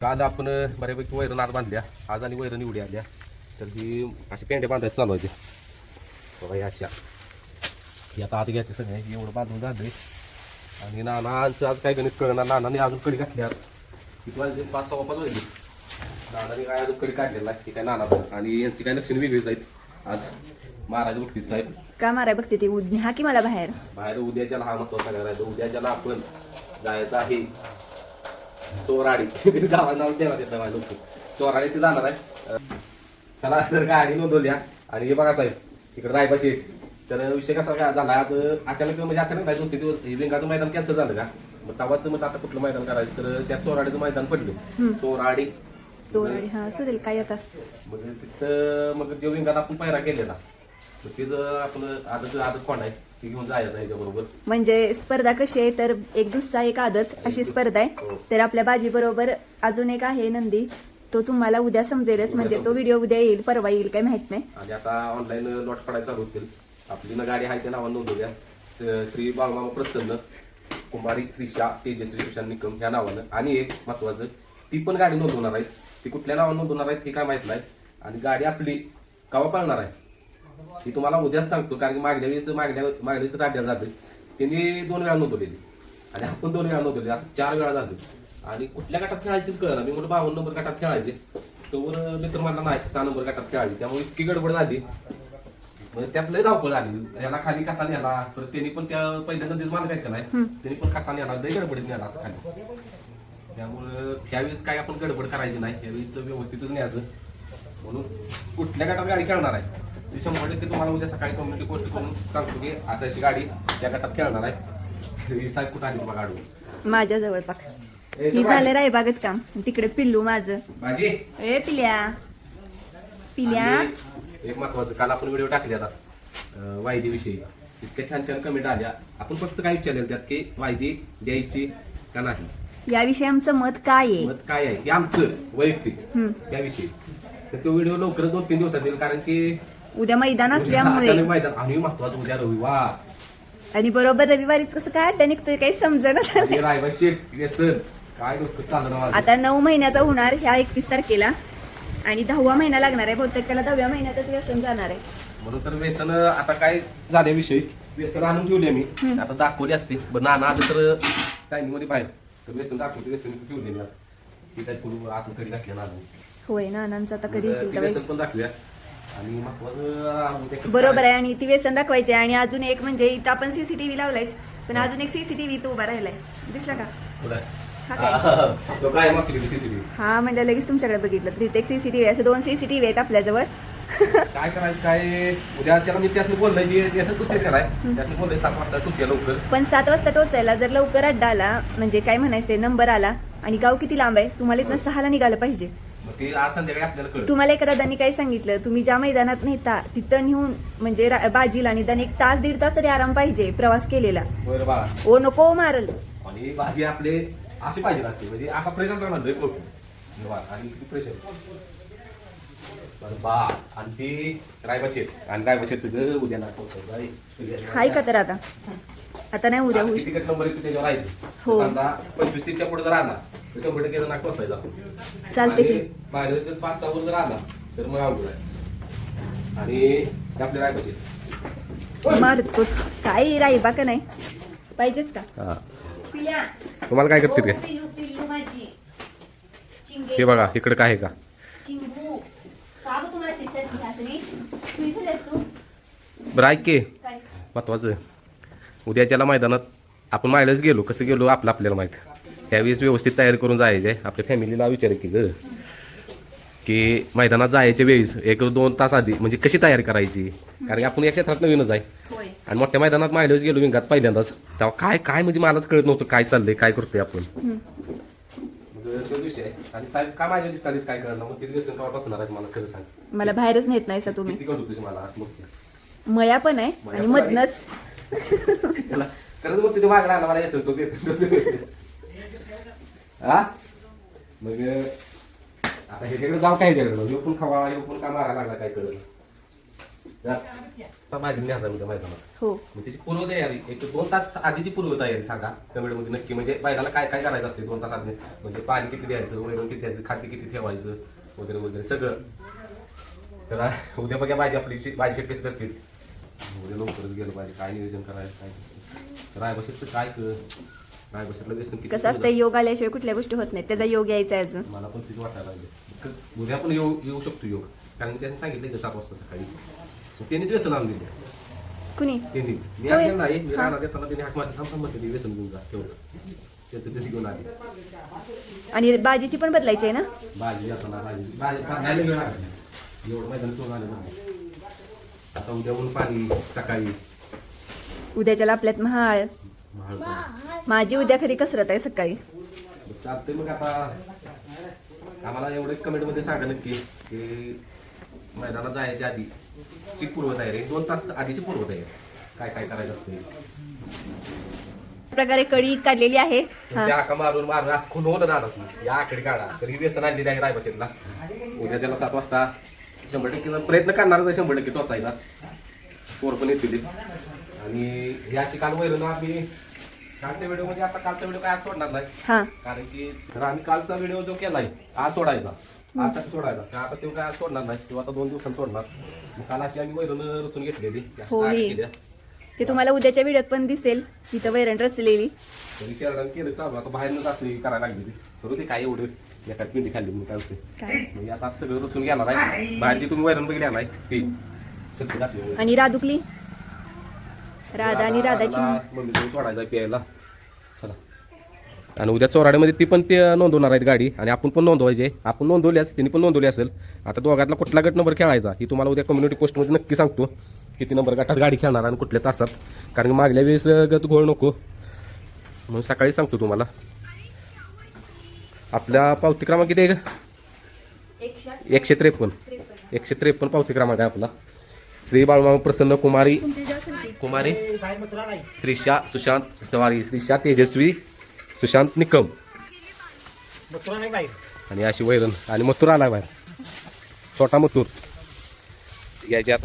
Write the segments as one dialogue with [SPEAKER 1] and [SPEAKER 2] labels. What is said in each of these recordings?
[SPEAKER 1] काल आपण बऱ्यापैकी वैरण आज बांधल्या. आज आणि वैरण एवढी आल्या. तर ही अशी पेंडे बांधायचं चालू आहे बघा ही अशा. ही आता आत घ्यायचे सगळे. एवढं बांधून झाले आणि नानांचं आज काय गणित कळणार नानाने अजून कडी घातल्या वाजले पाच सव्वा पाच वाजले नानाने काय अजून कडी काढलेला. ही काय नाना. आणि यांची काय लक्षणे वेगळीच आहेत. आज महाराज उठतीच आहेत
[SPEAKER 2] का माराय बघते ती उद- हा की मला बाहेर?
[SPEAKER 1] बाहेर उद्याच्याला हा महत्त्वाचा करायचा उद्याच्याला आपण जायचं आहे. चोराडी. गावात नाव देवा देत माझ्या लोक चोराडी ते जाणार आहे. चला तर गाडी नोंदवल्या आणि हे बघा साहेब तिकडे रायपाशी तर विषय कसा काय झाला? आज अचानक म्हणजे अचानक नाही दोन दिवस विंगाचं मैदान कॅन्सल झालं का? मग तवाच मग आता कुठलं मैदान करायचं? तर त्या चोराडीचं मैदान पडलं. चोराडी.
[SPEAKER 2] चोराडी हा देईल काय आता?
[SPEAKER 1] मग तिथं मग जे विंगात आपण पायरा केलेला मग ते जर आपलं आजच आजच कोण आहे. ते घेऊन जायचं याच्याबरोबर.
[SPEAKER 2] म्हणजे स्पर्धा कशी आहे तर एक दुसरा एक आदत अशी स्पर्धा आहे. तर आपल्या बाजी बरोबर अजून एक आहे नंदी. तो तुम्हाला उद्या समजेलच म्हणजे तो व्हिडिओ उद्या येईल परवा येईल काय माहीत नाही.
[SPEAKER 1] आणि आता ऑनलाईन लॉट पडायला चालू होतील. आपली ना गाडी आहे त्या नावानं नोंदवूया श्री बाळमामा प्रसन्न कुमारी श्रीशा तेजस्वी सुशांत निकम ह्या नावानं. आणि एक महत्वाचं ती पण गाडी नोंदवणार आहे ती कुठल्या नावानं नोंदवणार आहे हे काय माहीत नाही. आणि गाडी आपली कवा पळणार आहे? ती तुम्हाला उद्याच सांगतो कारण की मागल्या वेळेस मागल्या मागल्या वेळेस अड्ड्याला जाते त्यांनी दोन वेळा नोंदवलेली आणि आपण दोन वेळा नोंदवली. असं चार वेळा झाले. आणि कुठल्या गटात खेळायचीच कळलं मी म्हणलं बावन्न नंबर गटात खेळायचे. तोवर मित्र मला नाही सहा नंबर गटात खेळायची. त्यामुळे इतकी गडबड झाली. म्हणजे त्यात लय धावपळ झाली. याला खाली कसा नेला. तर त्यांनी पण त्या पहिल्यांदा तेच मला काय नाही? त्यांनी पण कसा नेला. लय गडबडीत नेला असं खाली. त्यामुळं त्यावेळेस काय आपण गडबड करायची नाही. त्यावेळेस व्यवस्थितच न्यायचं. म्हणून कुठल्या गटात गाडी खेळणार आहे? ते शंभर टक्के तुम्हाला उद्या सकाळी कम्युनिटी पोस्ट करून सांगतो की असं अशी गाडी त्या गटात खेळणार आहे. ही साहेब कुठं आली बघा गाडी
[SPEAKER 2] माझ्या जवळ पाक ही. झालं रायबागत काम. तिकडे पिल्लू माझं.
[SPEAKER 1] माझी?
[SPEAKER 2] ए पिल्या. पिल्या.
[SPEAKER 1] आणि एक महत्वाचं काल आपण व्हिडिओ टाकले आता अं, वायदीविषयी. इतक्या छान छान कमेंट आल्या. आपण फक्त काय विचारले त्यात की वायदी द्यायची का नाही?
[SPEAKER 2] याविषयी आमचं मत काय आहे?
[SPEAKER 1] मत काय आहे? हे आमचं वैयक्तिक
[SPEAKER 2] हम्म.
[SPEAKER 1] याविषयी. तर तो व्हिडिओ लवकरच दोन तीन दिवसात येईल कारण की
[SPEAKER 2] उद्या मैदान असल्यामुळे.
[SPEAKER 1] अचानक मैदान आणि महत्वाचं उद्या रविवार.
[SPEAKER 2] आणि बरोबर रविवारीच कसं काय अड्डा निघतोय काही समजेना
[SPEAKER 1] आणि रायबा शेठ व्यसन काय नुसतं चाललं माझं
[SPEAKER 2] आता नऊ महिन्याचा होणार ह्या एकतीस तारखेला. आणि दहावा महिना लागणार आहे बहुतेक त्याला दहाव्या महिन्यातच व्यसन जाणार आहे.
[SPEAKER 1] म्हणून तर व्यसन आता काय झाल्याविषयी व्यसन आणून ठेवले मी. आता दाखवली असते. नाना आलं तर टायमिंगमध्ये बाहेर. तर व्यसन दाखवते व्यसन ठेवले मी आता. ती काय करू आतून कधी घातल्या ना
[SPEAKER 2] होय नानांचं आता कधी येतील
[SPEAKER 1] व्यसन पण दाखवूया. आणि महत्वाचं
[SPEAKER 2] बरोबर आहे आणि ती व्यसन दाखवायची आणि अजून एक म्हणजे इथं आपण सीसीटीव्ही लावलायच पण अजून एक सीसीटीव्ही इथं उभा राहिलाय. दिसला का. हा म्हणजे लगेच तुमच्याकडे बघितलं. तर इथे एक सीसीटीव्ही असे दोन सीसीटीव्ही आहेत आपल्याजवळ.
[SPEAKER 1] काय करायचं काय? उद्या त्याला मी त्यासनी बोललोय जे त्याचं तू ते कराय त्यासनी बोललोय सात वाजता तू लवकर.
[SPEAKER 2] पण सात वाजता टोचायला जर लवकर अड्डा आला म्हणजे काय म्हणायचं नंबर आला आणि गाव किती लांब आहे तुम्हाला इथनं सहाला निघालं पाहिजे.
[SPEAKER 1] ते आज संध्याकाळी आपल्याला कळत
[SPEAKER 2] तुम्हाला एका दादांनी काय सांगितलं तुम्ही ज्या मैदानात नेता तिथं नेऊन म्हणजे रा- बाजीला निदान एक तास दीड तास तरी आराम पाहिजे प्रवास केलेला.
[SPEAKER 1] बरं बाळा.
[SPEAKER 2] ओ नको मारल.
[SPEAKER 1] आणि भाजी आपले अशी पाहिजे असते म्हणजे असा प्रेशर तर म्हणतोय आणि किती बरं बा आणि ती रायबा शेत आणि रायबा उद्या
[SPEAKER 2] हाय का तर आता? आता नाही उद्या होऊ
[SPEAKER 1] किती नंबर येतो त्याच्यावर आहे.
[SPEAKER 2] हो.
[SPEAKER 1] समजा पंचवीस तीनच्या पुढे जर आला शंभर टक्के नाक टोचायचा
[SPEAKER 2] चालते की.
[SPEAKER 1] जर पाच सहा वर जर आला तर मग अवघड आहे. आणि
[SPEAKER 2] मारतोच काय राहिबा का नाही? पाहिजेच का?
[SPEAKER 1] हा. तुम्हाला काय करते ते?
[SPEAKER 2] पिल्लू पिल्लू माझी. चिंगे.
[SPEAKER 1] हे बघा इकडे काय आहे का? बरं ऐक की. महत्वाचं उद्याच्याला मैदानात आपण मायलाच गेलो. कसं गेलो? आपलं आपल्याला माहीत. त्यावेळेस व्यवस्थित तयारी करून जायचे आपल्या फॅमिलीला विचार की ग की मैदानात जायच्या वेळेस एक दोन तास आधी म्हणजे कशी तयारी करायची? कारण की आपण या क्षेत्रात नवीनच आहे. आणि मोठ्या मैदानात मायलाच गेलो विंगात पहिल्यांदाच. तेव्हा काय काय म्हणजे मलाच कळत नव्हतं काय चाललंय काय करतोय आपण. आहे. आणि साहेब काय माझ्या काय करणार मग किती दिवस वाचणार आहे मला खरं सांग.
[SPEAKER 2] मला बाहेरच नेत नाही सा तुम्ही.
[SPEAKER 1] मला
[SPEAKER 2] मया पण आहे आणि. मधनच.
[SPEAKER 1] खरंच मग तिथे मला तो. हा? मग आता ह्याच्याकडे जाऊ काय ह्याच्याकडे? ह्यो पण खावा ह्यो पण का मारायला लागला काय कळलं? भाजी न्यायचा उद्या मैदानात
[SPEAKER 2] हो.
[SPEAKER 1] मग त्याची पूर्वतयारी एक दोन तास आधीची पूर्वतयारी सांगा. कमेंटमध्ये नक्की म्हणजे बैलाला काय काय करायचं असते दोन तास आधी? म्हणजे पाणी किती द्यायचं वैरण किती द्यायचं खाद्य किती ठेवायचं वगैरे वगैरे सगळं. तर उद्या बघा भाजी आपली शेट कशी करतील उद्या लवकरच गेलं पाहिजे काय नियोजन करायचं काय रायबशीचं काय कर रायबशीतलं व्यसन किती
[SPEAKER 2] कसं असतं योग आल्याशिवाय कुठल्या गोष्टी होत नाहीत. त्याचा योग यायचा आहे अजून.
[SPEAKER 1] मला पण वाटायला लागले उद्या पण येऊ येऊ शकतो योग. कारण त्यांनी सांगितलं की सात वाजता सकाळी. मग त्यांनी व्यसन आणून दिले
[SPEAKER 2] कुणी?
[SPEAKER 1] त्यांनीच. मी
[SPEAKER 2] होय.
[SPEAKER 1] नाही. मी राहणार त्यांनी हाक मारली थांब थांब म्हणते मी व्यसन घेऊन जा तेवढं त्याचं घेऊन आली.
[SPEAKER 2] आणि बाजीची पण बदलायची आहे ना?
[SPEAKER 1] भाजी जाताना भाजी भाजी नाही वेळ लागला एवढं मैदान आलं नाही. आता उद्या ऊन पाणी सकाळी.
[SPEAKER 2] उद्याच्याला आपल्यात महाळ.
[SPEAKER 1] महाळ.
[SPEAKER 2] माझी उद्या खरी कसरत आहे सकाळी.
[SPEAKER 1] चालतंय मग आता. आम्हाला एवढं कमेंटमध्ये सांगा नक्की की मैदानात जायच्या आधी ची पूर्वतयारी दोन तास आधीची पूर्वतयारी काय काय करायचं असते
[SPEAKER 2] प्रकारे कळी काढलेली आहे.
[SPEAKER 1] त्या आका मारून मारून असं खून होणं राहणार. या आकडे काढा. तरी व्यसन आणली आहे रायबशेतला उद्या त्याला सात वाजता शंभर टक्के प्रयत्न करणारच आहे शंभर टक्के टोचायचा पोर पण येतील. आणि याची काल वैरण आम्ही कालच्या व्हिडिओमध्ये आता कालचा व्हिडिओ काय आज सोडणार नाही.
[SPEAKER 2] हा.
[SPEAKER 1] कारण की तर आम्ही कालचा व्हिडिओ जो केलाय आज सोडायचा. आज साठी सोडायचा. तर आता तो काय आज सोडणार नाही. किंवा आता दोन दिवसांनी सोडणार. मग काल अशी आम्ही वैरण रचून घेतलेली. अशा
[SPEAKER 2] हो,
[SPEAKER 1] साड्या
[SPEAKER 2] ही.
[SPEAKER 1] केल्या.
[SPEAKER 2] ते तुम्हाला उद्याच्या व्हिडिओत पण दिसेल. तिथं वैरण रचलेली.
[SPEAKER 1] तरी केलं चालू. आता बाहेरनंच असली करायला लागली करू ते काय एवढं. एका पिंडी खाल्ली म्हणून काय होते
[SPEAKER 2] काय?
[SPEAKER 1] म्हणजे आता सगळं रचून घेणार आहे. बाहेरची तुम्ही वैरण बघितली नाही. ती सत्य घातली. वैरण.
[SPEAKER 2] आणि राधुकली? राधा आणि राधाची
[SPEAKER 1] राधाला मम्मी जाऊन सोडायचा प्यायला. चला. आणि उद्या चोराड्यामध्ये ती पण ते नोंदवणार आहेत गाडी. आणि आपण पण नोंदवायची. आपण नोंदवली असेल त्यांनी पण नोंदवली असेल. आता दोघातला कुठला गट नंबर खेळायचा ही तुम्हाला उद्या कम्युनिटी पोस्टमध्ये नक्की सांगतो. किती नंबर गटात गाडी खेळणार आणि कुठल्या तासात. कारण की मागल्या वेळेस गत घोळ नको. म्हणून सकाळी सांगतो तुम्हाला. आपल्या पावती क्रमांक किती आहे का एकशे त्रेपन्न. एकशे त्रेपन्न पावती क्रमांक आहे आपला. श्री बाळूमामा प्रसन्न कुमारी. कुमारी. श्रीशा सुशांत सवारी. श्रीशा तेजस्वी सुशांत निकम. आणि अशी वैरण. आणि मथुर आला बाहेर. छोटा मथुर. यायची आत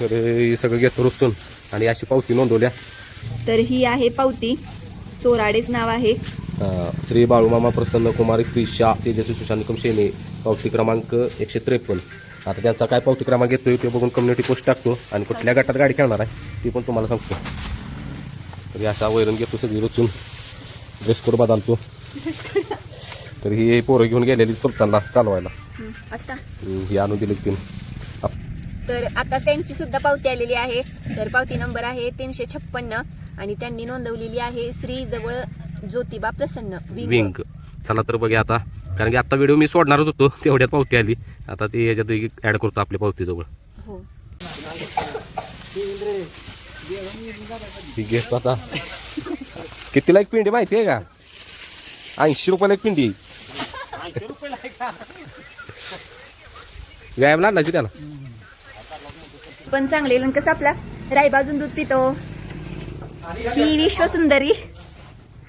[SPEAKER 1] तर हे सगळं घेतो रुचून आणि अशी पावती नोंदवल्या.
[SPEAKER 2] तर ही आहे पावती. चोराडेच नाव आहे.
[SPEAKER 1] श्री बाळूमामा प्रसन्न कुमारी श्री शाह तेजस्वी सुशांत निकम शेने पावती क्रमांक एकशे त्रेपन्न आता त्यांचा काय पावती क्रमांक येतोय ते बघून कम्युनिटी पोस्ट टाकतो आणि कुठल्या गटात गाडी खेळणार आहे ती पण तुम्हाला सांगतो तरी अशा वैरण घेतो सगळी रचून ड्रेस कोड बदलतो तर ही पोरं घेऊन गेलेली सुलतानला चालवायला
[SPEAKER 2] ही
[SPEAKER 1] आणून दिली तीन
[SPEAKER 2] तर आता त्यांची सुद्धा पावती आलेली आहे. तर पावती नंबर आहे तीनशे छप्पन्न. आणि त्यांनी नोंदवलेली आहे श्री जवळ ज्योतिबा प्रसन्न
[SPEAKER 1] विंग. चला तर बघूया आता. कारण की आता व्हिडिओ मी सोडणारच होतो तेवढ्यात पावती आली. आता ती याच्यात ॲड करतो आपल्या पावतीजवळ.
[SPEAKER 2] हो.
[SPEAKER 1] ती घेतो आता. कितीला एक पिंडी माहिती आहे का? ऐंशी रुपयाला एक पिंडी. व्यायाम लागला की त्याला?
[SPEAKER 2] पण चांगले कसं आपला. रायबाजून दूध पितो. ही विश्वसुंदरी.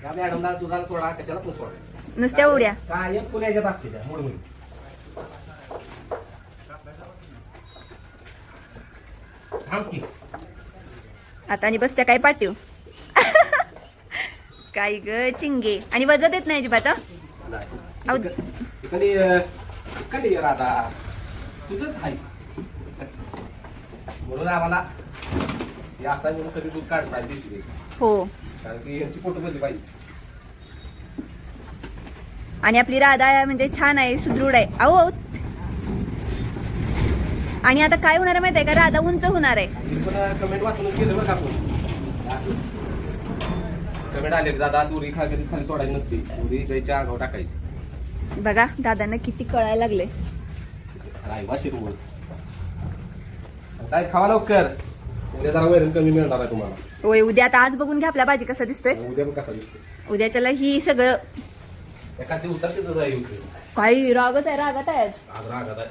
[SPEAKER 1] मॅडमला दुधाला सोडा कशाला पण सोडा.
[SPEAKER 2] नुसत्या उड्या.
[SPEAKER 1] काय पुण्याच्यात असते त्या मूळ थांब की.
[SPEAKER 2] आता आणि बसत्या काय पाठीव काय ग चिंगे. आणि वजन देत नाही अजिबात? अहो.
[SPEAKER 1] इकडे इकडे ये राधा. तुझंच आहे. म्हणून आम्हाला असा म्हणून कधी दूध काढता दिसली
[SPEAKER 2] हो.
[SPEAKER 1] कारण की यांची फोटो बदली पाहिजे
[SPEAKER 2] आणि आपली राधा म्हणजे छान आहे सुदृढ आहे. अहो आणि आता काय होणार आहे माहिती आहे का? राधा उंच होणार आहे.
[SPEAKER 1] मी पण कमेंट वाचूनच गेलं बरं का आपण? असं. कमेंट आले दादा दुरी खा कधीच खाली सोडायची नसते. दुरी गायच्या अंगावर टाकायची.
[SPEAKER 2] बघा दादांना किती कळायला लागले.
[SPEAKER 1] साहेब खावा लवकर. उद्या जरा वैरण कमी मिळणार आहे तुम्हाला.
[SPEAKER 2] होय उद्या आता आज बघून घ्या आपला भाजी कसा दिसतोय.
[SPEAKER 1] उद्या कसा दिसतो
[SPEAKER 2] उद्याच्याला ही सगळं
[SPEAKER 1] एका दिवसात तिथं जाईल
[SPEAKER 2] काही रागच आहे रागत आहे आज.
[SPEAKER 1] आज रागात आहे.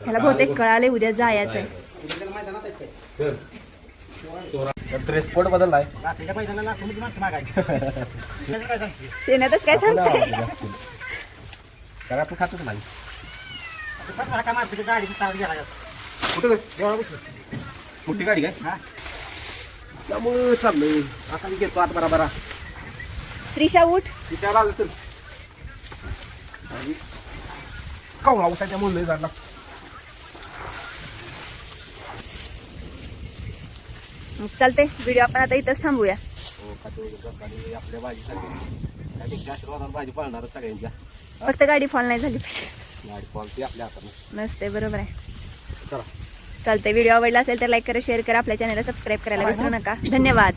[SPEAKER 2] त्याला बहुतेक कळाले उद्या जायचं आहे.
[SPEAKER 1] Dress code बदललाय.
[SPEAKER 2] शेणातच काय सांगताय
[SPEAKER 1] आपण खातच नाही
[SPEAKER 3] गेला
[SPEAKER 1] कुठं
[SPEAKER 3] बसलो.
[SPEAKER 1] मोठी गाडी काय?
[SPEAKER 3] हा.
[SPEAKER 1] त्यामुळे चाललंय. आता मी घेतो आता बरा बरा.
[SPEAKER 2] श्रीशा उठ.
[SPEAKER 1] तिच्या आलं तर आणि कावळा उसाच्या मुलं झाडला
[SPEAKER 2] मग चालते व्हिडिओ आपण आता इथंच थांबूया.
[SPEAKER 1] हो आपल्या भाजी पाळणार सगळ्यांच्या.
[SPEAKER 2] फक्त गाडी फॉल नाही झाली पाहिजे.
[SPEAKER 1] गाडी आपल्या
[SPEAKER 2] नसते बरोबर आहे.
[SPEAKER 1] चला.
[SPEAKER 2] चालतंय. व्हिडिओ आवडला असेल तर लाईक करा शेअर करा. आपल्या चॅनलला सबस्क्राईब करायला विसरू नका. धन्यवाद.